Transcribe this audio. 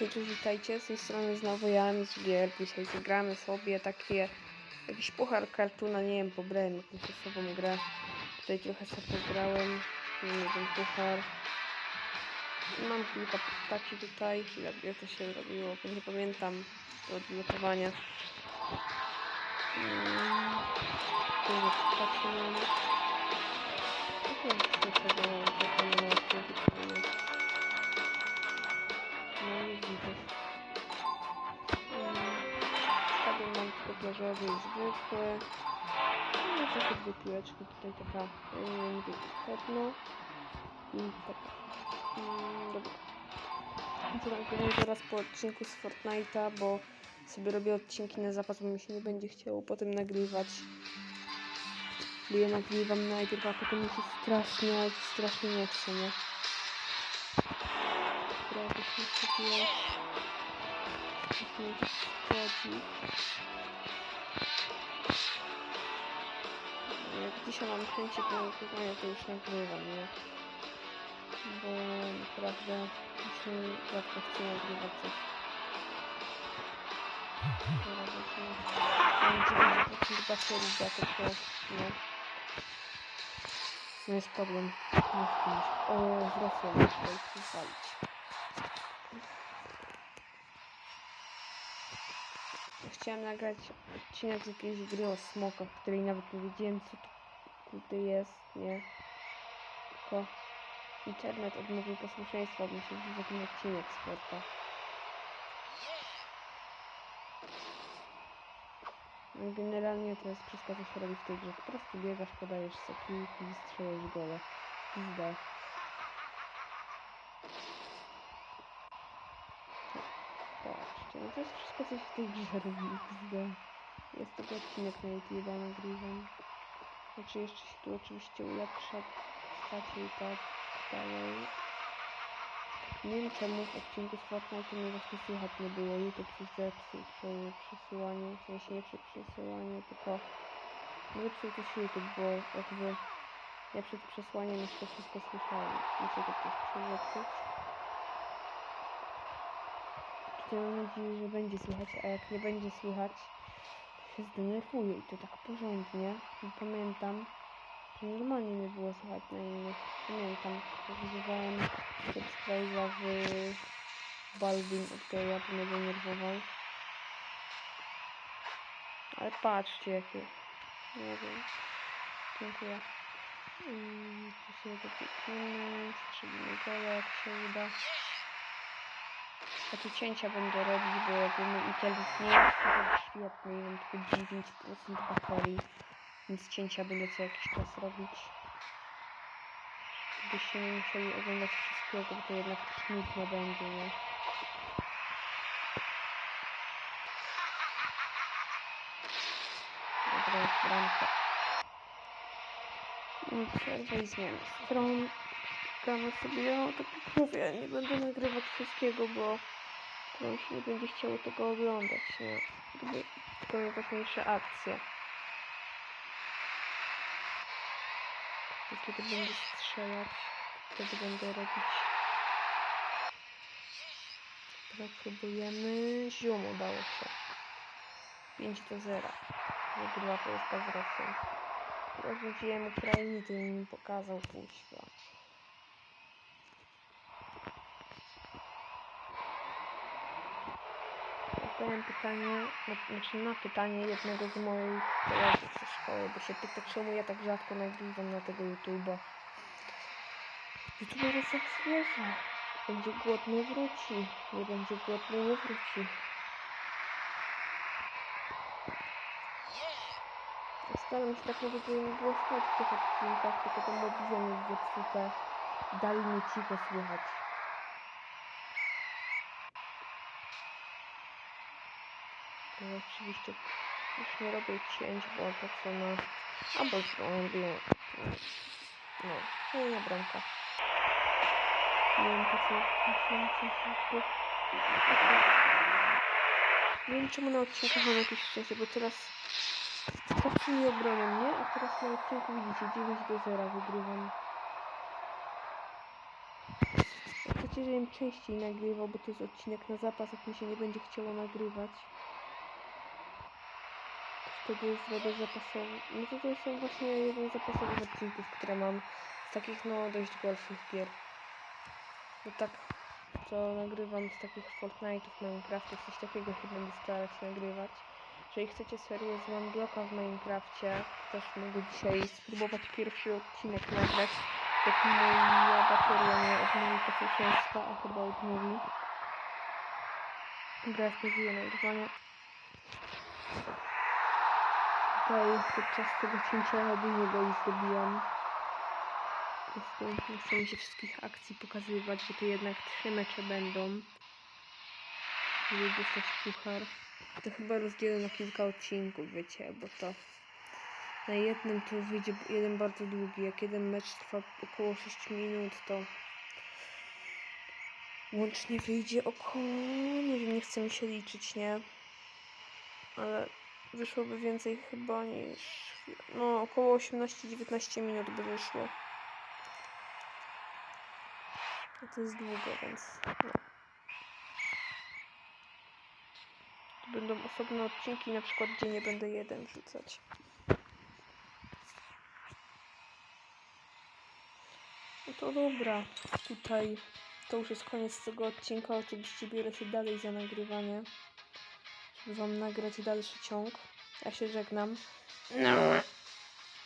Cześć, witajcie, z tej strony znowu ja, Miss Gier. Dzisiaj zagramy sobie takie, jakiś puchar kartuna, nie wiem, pobrałem jakąś osobą grę. Tutaj trochę sobie pograłem, nie wiem, ten puchar. Mam kilka postaci tutaj, jak to się robiło, nie pamiętam do odblokowania. Mm, Dużo postaci mam. No, to i zwykły. No takie dwie piłeczki. Tutaj taka yy, pewno. I taka. Mm, dobra. Co tam powiem zaraz po odcinku z Fortnite'a, bo sobie robię odcinki na zapas, bo mi się nie będzie chciało potem nagrywać. Bo je nagrywam najpierw, a potem mi się strasznie, strasznie nie chce, nie? To się skupiła. Musimy to sprawdzić. Jak dzisiaj mam chęci do nagrywania, to już nagrywam, nie? Bo naprawdę już rzadko chcę nagrywać coś. Teraz już mam 90% baterii, dlatego nie. No jest problem. Nie wpić. O, wrosło muszę ich Chciałem nagrać odcinek z jakiejś gry o smokach, której nawet nie wiedziałem co kurde jest, nie? Tylko internet odmówił posłuszeństwa, bo myślę, że jest odcinek z Forta. No generalnie to jest wszystko, co się robi w tej grze. Po prostu biegasz, podajesz sekilki i strzelasz gole. Zda. Patrzcie, no to jest wszystko, co się w tej grze robi. Zda. Jest tego odcinek na YouTube nagrywam. Znaczy jeszcze się tu oczywiście ulepsza postacie i tak dalej. Nie wiem czemu w odcinku z Fortnite mnie właśnie słychać nie było. YouTube coś zepsuł przy przesyłaniu, w sensie nie przy przesyłaniu, tylko zepsuł coś YouTube, bo jakby ja przed przesłaniem jeszcze wszystko słyszałem. Muszę to też przezepsuć. Tutaj mam nadzieję, że będzie słychać, a jak nie będzie słychać, to się zdenerwuję i to tak porządnie. Bo pamiętam, że normalnie nie było słychać na innych. Pamiętam, jak używałem Textbase'a w Balvin od Geja, to mnie denerwował. Ale patrzcie jakie. Nie wiem. Dziękuję. Mm, tu sobie to klikniemy, strzelimy gole jak się uda. Tu cięcia będę robić, bo jakby mój internet nie jest super świetny i mam tylko 9% baterii. Więc cięcia będę co jakiś czas robić. Żebyście nie musieli oglądać wszystkiego, bo to jednak nudne będzie, nie? Dobra, bramka. No, przerwę i zmianę stron. Gramy sobie, no tak jak mówię, nie będę nagrywać wszystkiego, bo to się nie będzie chciało tego oglądać, nie? Gdyby tylko najważniejsze akcje. To kiedy będę strzelać, wtedy będę robić. Teraz próbujemy. Ziom udało się. 5 do 0. Wygrywa Polska z Rosją. Roznudziłem Ukrainę, to mi pokazał kuźwa. Odpowiem pytanie, na, znaczy na pytanie jednego z moich kolegów ze szkoły, bo się pyta, czemu ja tak rzadko nagrywam na tego YouTube'a. YouTuber jest jak zwierzę. Będzie głodny, wróci. Nie będzie głodny, nie wróci. Staram się tak nawet, żeby nie było słychać w tych odcinkach, tylko to jest zepsute. Dalej mnie cicho słychać. No, oczywiście już nie robię cięć, bo to co na... Albo zrobię. No, fajna bramka. Nie wiem po co... Nie wiem czemu na odcinkach mam jakieś szczęście, bo teraz zawsze mi obronią, nie? A teraz na odcinku widzicie 9 do 0 wygrywam. Chcecie chcecie, żebym częściej nagrywał, bo to jest odcinek na zapas, jak mi się nie będzie chciało nagrywać. Wtedy zrobię zapasowy. No to to są właśnie jeden z zapasowych odcinków, które mam z takich no dość gorszych gier. Bo tak to nagrywam z takich Fortnite'ów, Minecraftów, coś takiego się będę starać nagrywać. Jeżeli chcecie serię z One w Minecrafcie, też mogę dzisiaj spróbować pierwszy odcinek nagrać. Jak moja bateria nie odmówi posłuszeństwa, a chyba odmówi. Ja spożyję nagrywanie. Tutaj podczas tego cięcia dużo już zrobiłam. Po prostu nie chcę mi się wszystkich akcji pokazywać, bo to jednak trzy mecze będą. Żeby dostać puchar. To chyba rozdzielę na kilka odcinków, wiecie, bo to na jednym to wyjdzie jeden bardzo długi. Jak jeden mecz trwa około 6 minut, to łącznie wyjdzie około, nie wiem, nie chcę mi się liczyć, nie? Ale wyszłoby więcej chyba niż, no około 18-19 minut by wyszło. A to jest długo, więc no. To będą osobne odcinki, na przykład gdzie nie będę jeden wrzucać. No to dobra, tutaj to już jest koniec tego odcinka. Oczywiście biorę się dalej za nagrywanie, wam nagrać dalszy ciąg. Ja się żegnam.